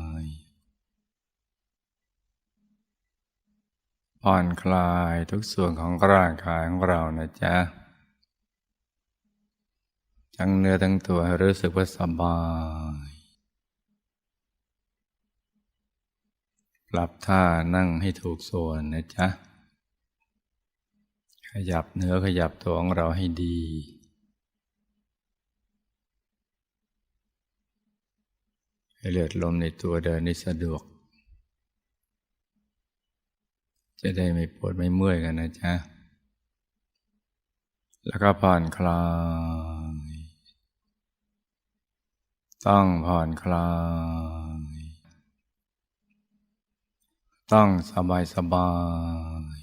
ย ผ่อนคลายทุกส่วนของร่างกายของเรานะจ๊ะทั้งเนื้อทั้งตัวให้รู้สึกว่าสบาย ปรับท่านั่งให้ถูกส่วนนะจ๊ะ ขยับเนื้อขยับตัวของเราให้ดีให้เลือดลมในตัวเดินได้สะดวก จะได้ไม่ปวดไม่เมื่อยกันนะจ๊ะ แล้วก็ผ่อนคลาย ต้องผ่อนคลาย ต้องสบายสบาย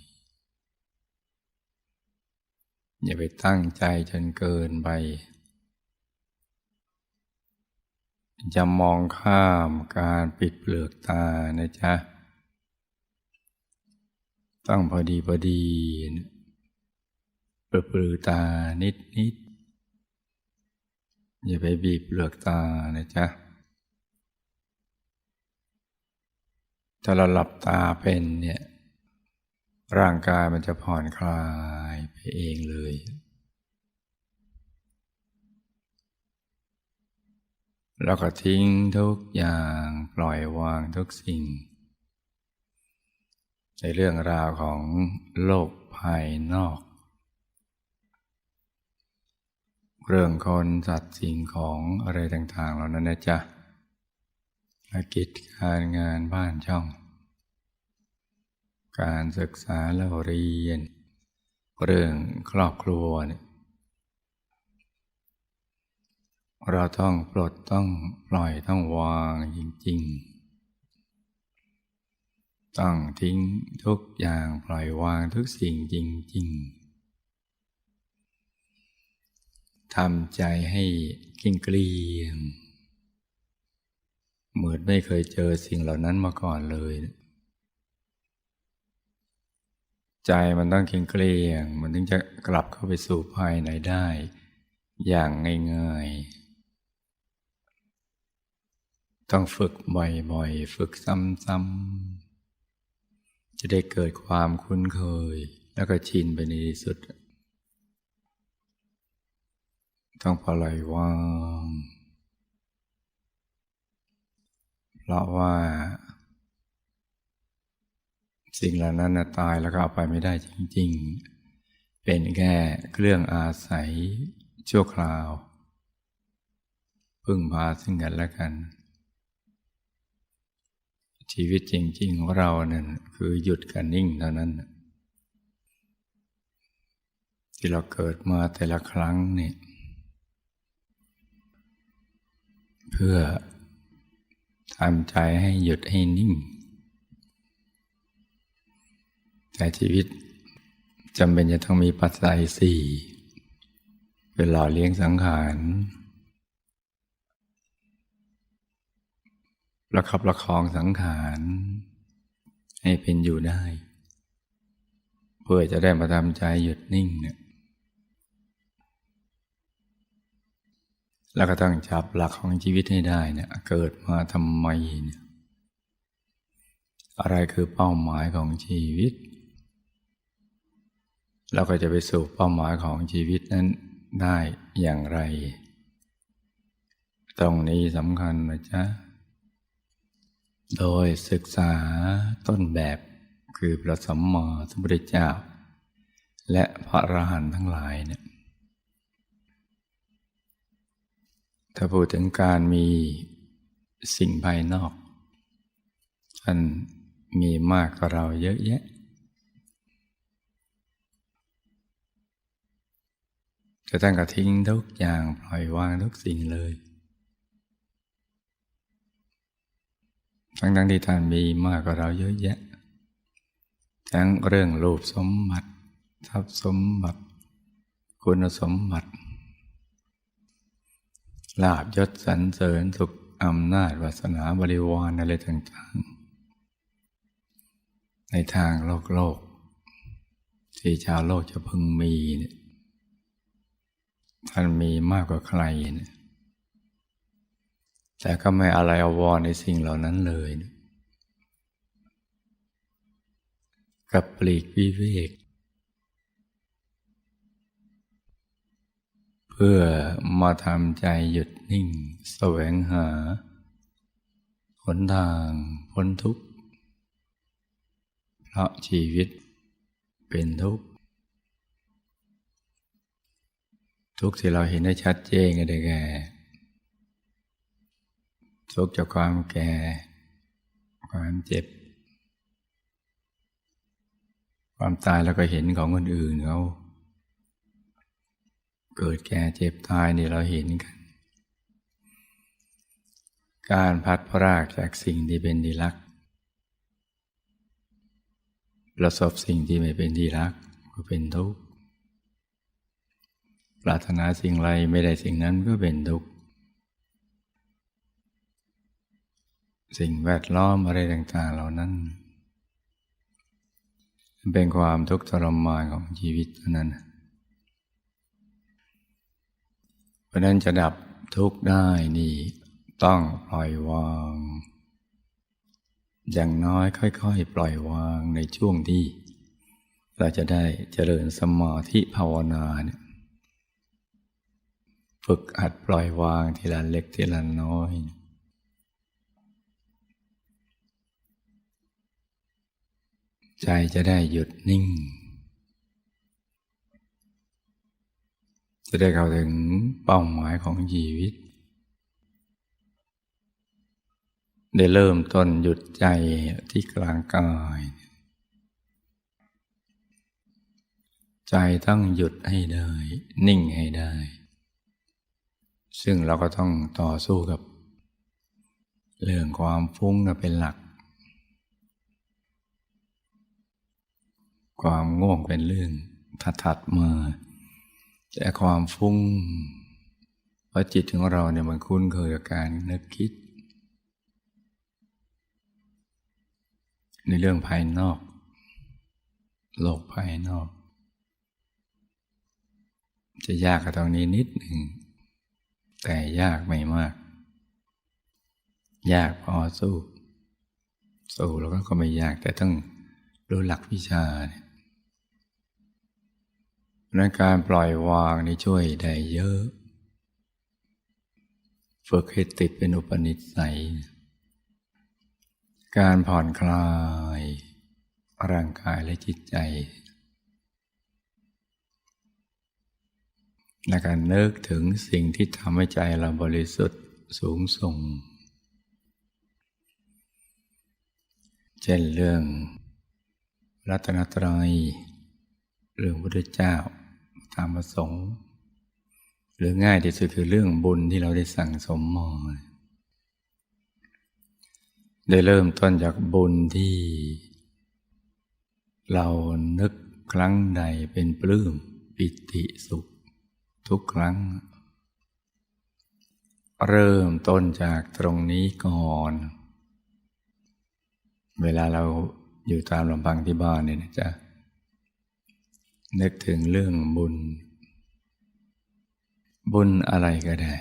อย่าไปตั้งใจจนเกินไปจะมองข้ามการปิดเปลือกตานะจ๊ะ ต้องพอดีพอดีเปลือตานิดนิดอย่าไปบีบเปลือกตานะจ๊ะ ถ้าเราหลับตาเป็นเนี่ย ร่างกายมันจะผ่อนคลายไปเองเลย แล้วก็ทิ้งทุกอย่างปล่อยวางทุกสิ่ง ในเรื่องราวของโลกภายนอก เรื่องคนสัตว์สิ่งของอะไรต่างๆเหล่านั้นนะจ๊ะธุรกิจการงานบ้านช่อง การศึกษาเล่าเรียน เรื่องครอบครัวเนี่ยเราต้องปลดต้องปล่อยต้องวางจริง ๆ ต้องทิ้งทุกอย่างปล่อยวางทุกสิ่งจริง ๆ ทำใจให้กิ้งเกลียงเหมือนไม่เคยเจอสิ่งเหล่านั้นมาก่อนเลย ใจมันต้องเกลียงเกลียง มันถึงจะกลับเข้าไปสู่ภายในได้ อย่างง่ายๆ ต้องฝึกบ่อยๆ ฝึกซ้ำๆ จะได้เกิดความคุ้นเคย แล้วก็ชินไปในที่สุด ต้องปล่อยวางเพราะว่า สิ่งเหล่านั้นนะตายแล้วก็เอาไปไม่ได้จริง ๆ เป็นแค่เครื่องอาศัยชั่วคราว พึ่งพาซึ่งกันและกัน ชีวิตจริง ๆ ของเราเนี่ยคือหยุดกันนิ่งเท่านั้น ที่เราเกิดมาแต่ละครั้งเนี่ยเพื่อทำใจให้หยุดให้นิ่ง แต่ชีวิตจำเป็นจะต้องมีปัจจัยสี่เป็นหล่อเลี้ยงสังขาร ประคับประคองสังขารให้เป็นอยู่ได้ เพื่อจะได้มาทำใจหยุดนิ่งเนี่ยแล้วก็ต้องจับหลักของชีวิตให้ได้เนี่ยเกิดมาทำไมเนี่ยอะไรคือเป้าหมายของชีวิต เราก็จะไปสู่เป้าหมายของชีวิตนั้นได้อย่างไร ตรงนี้สำคัญนะจ๊ะ โดยศึกษาต้นแบบคือพระสัมมาสัมพุทธเจ้า และพระอรหันต์ทั้งหลายเนี่ยถ้าพูดถึงการมีสิ่งภายนอกท่านมีมากกว่าเราเยอะแยะจะตั้งกระทิ้งทุกอย่างปล่อยวางทุกสิ่งเลย ทั้งทั้งที่ท่านมีมากกว่าเราเยอะแยะ ทั้งเรื่องรูปสมบัติทรัพย์สมบัติ คุณสมบัติ ลาบยศสรรเสริญสุขอำนาจวาสนาบริวารอะไรต่างๆ ในทางโลกโลก ที่ชาวโลกจะพึงมีเนี่ยท่านมีมากกว่าใครเนี่ย แต่ก็ไม่อะไรอววรในสิ่งเหล่านั้นเลย กับปลีกวิเวก เพื่อมาทำใจหยุดนิ่ง แสวงหาหนทางพ้นทุกข์ เพราะชีวิตเป็นทุกข์ ทุกข์ที่เราเห็นได้ชัดเจนกันได้แก่ ทุกข์จากความแก่ ความเจ็บ ความตายเราก็เห็นของคนอื่นเขาเกิดแก่เจ็บตายนี่เราเห็นกัน การพัดพรากจากสิ่งที่เป็นดีรัก ประสบสิ่งที่ไม่เป็นดีรักก็เป็นทุกข์ ปรารถนาสิ่งไรไม่ได้สิ่งนั้นก็เป็นทุกข์ สิ่งแวดล้อมอะไรต่างๆ เหล่านั้น เป็นความทุกข์ทรมานของชีวิตเท่านั้น เพราะนั้นจะดับทุกข์ได้นี่ต้องปล่อยวาง อย่างน้อยค่อยๆ ปล่อยวางในช่วงที่ เราจะได้เจริญสมาธิภาวนาเนี่ยฝึกหัดปล่อยวางทีละเล็กทีละน้อย ใจจะได้หยุดนิ่ง จะได้เข้าถึงเป้าหมายของชีวิต ได้เริ่มต้นหยุดใจที่กลางกาย ใจต้องหยุดให้ได้ นิ่งให้ได้ ซึ่งเราก็ต้องต่อสู้กับ เรื่องความฟุ้งเป็นหลัก ความง่วงเป็นเรื่องถัดๆมา แต่ความฟุ้งเพราะจิตของเราเนี่ยมันคุ้นเคยกับการนึกคิด ในเรื่องภายนอก โลกภายนอก จะยากกับตรงนี้นิดหนึ่ง แต่ยากไม่มาก ยากพอสู้ สู้แล้วก็ไม่ยากแต่ต้องรู้หลักวิชาเนี่ย ในการปล่อยวางนี่ช่วยได้เยอะ ฝึกให้ติดเป็นอุปนิสัย การผ่อนคลาย ร่างกายและจิตใจในการนึกถึงสิ่งที่ทำให้ใจเราบริสุทธิ์สูงส่ง เช่นเรื่องรัตนตรัยเรื่องพระเจ้า ตามประสงค์ หรือง่ายที่สุดคือเรื่องบุญที่เราได้สั่งสมมาได้เริ่มต้นจากบุญที่ เรานึกครั้งใดเป็นปลื้มปิติสุข ทุกครั้ง เริ่มต้นจากตรงนี้ก่อน เวลาเราอยู่ตามลำพังที่บ้านเนี่ยนะจ๊ะ นึกถึงเรื่องบุญ บุญอะไรก็ได้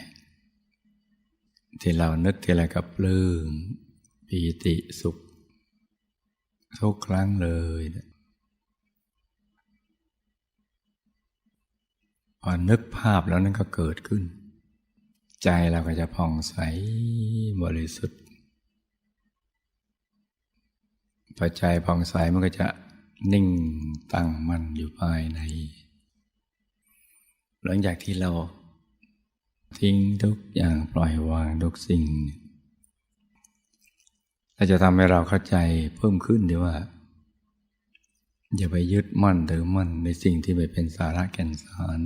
ที่เรานึกทีไรกับปลื้มปีติสุข ทุกครั้งเลยพอนึกภาพแล้วนั่นก็เกิดขึ้น ใจเราก็จะผ่องใสบริสุทธิ์พอใจผ่องใสมันก็จะ นิ่งตั้งมั่นอยู่ภายใน หลังจากที่เรา ทิ้งทุกอย่างปล่อยวางทุกสิ่งเราจะทำให้เราเข้าใจเพิ่มขึ้นดีว่า อย่าไปยึดมั่นถือมั่นในสิ่งที่ไม่เป็นสาระแก่นสาร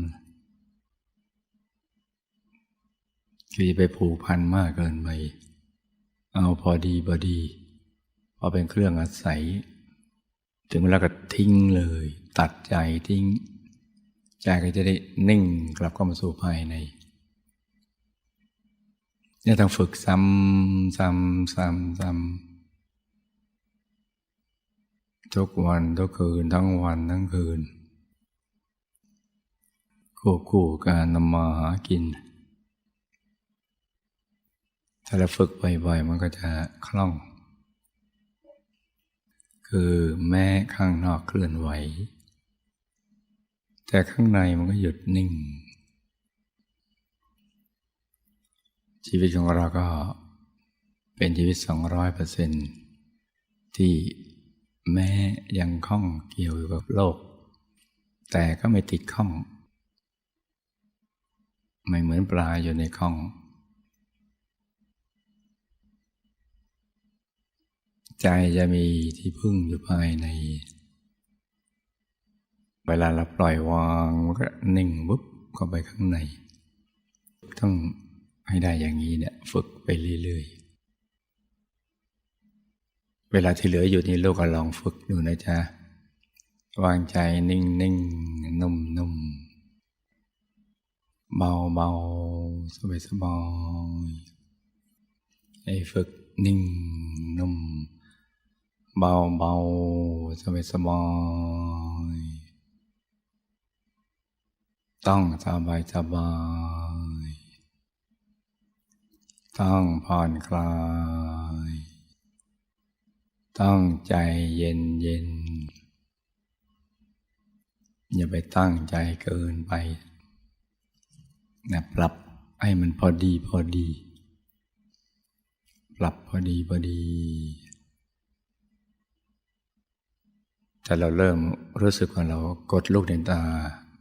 คือจะไปผูกพันมากเกินไป เอาพอดีพอดี พอเป็นเครื่องอาศัย ถึงเวลาก็ทิ้งเลย ตัดใจทิ้ง ใจก็จะได้นิ่งกลับเข้ามาสู่ภายในเนี่ยต้องฝึกซ้ำซ้ำซ้ำซ้ำทุกวันทุกคืนทั้งวันทั้งคืนคู่คู่การนำมาหากิน ถ้าเราฝึกบ่อยๆมันก็จะคล่อง คือแม้ข้างนอกเคลื่อนไหว แต่ข้างในมันก็หยุดนิ่ง ชีวิตของเราก็เป็นชีวิตสองร้อยเปอร์เซนที่แม้ยังข้องเกี่ยวกับโลก แต่ก็ไม่ติดข้อง ไม่เหมือนปลาอยู่ในข้อง ใจจะมีที่พึ่งอยู่ภายใน เวลาเราปล่อยวางมันก็นิ่งวุบเข้าไปข้างใน ต้องให้ได้อย่างนี้เนี่ยฝึกไปเรื่อยๆ เวลาที่เหลืออยู่นี่ลูกก็ลองฝึกดูนะจ๊ะ วางใจนิ่งนิ่งนุ่มนุ่มเบาเบาสบายสบายให้ฝึกนิ่งนุ่ม เบาเบาสบายสบายต้องสบายสบายต้องผ่อนคลาย ต้องใจเย็นเย็นอย่าไปตั้งใจเกินไปนะปรับให้มันพอดีพอดี ปรับพอดีพอดี แต่เราเริ่มรู้สึกว่าเรากดลูกเดนตา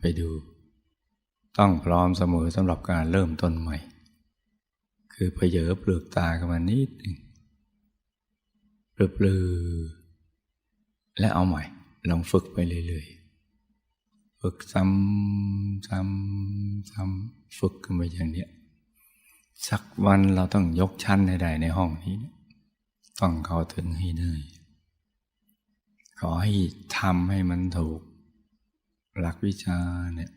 ไปดู ต้องพร้อมเสมอสำหรับการเริ่มต้นใหม่ คือเพเยอเปลือกตากันมานิดหนึ่งเปลือและเอาใหม่ ลองฝึกไปเรื่อยๆ ฝึกซ้ำซ้ำซ้ำฝึกกันไปอย่างเนี้ยสักวันเราต้องยกชั้นให้ได้ในห้องนี้ ต้องเข้าถึงให้ได้ ขอให้ทำให้มันถูก หลักวิชาเนี่ย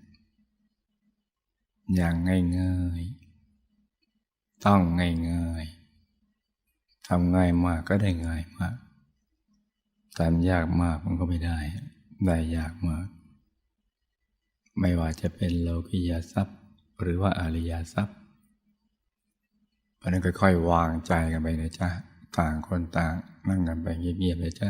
อย่างง่ายๆ ต้องง่ายๆ ทำง่ายมากก็ได้ง่ายมากทำยากมากมันก็ไม่ได้ ได้ยากมาก ไม่ว่าจะเป็นโลกิยาทรัพย์ หรือว่าอริยทรัพย์เพราะนั้นค่อยๆ วางใจกันไปนะจ๊ะ ต่างคนต่างนั่งกันไปเงียบๆเลยจ้ะ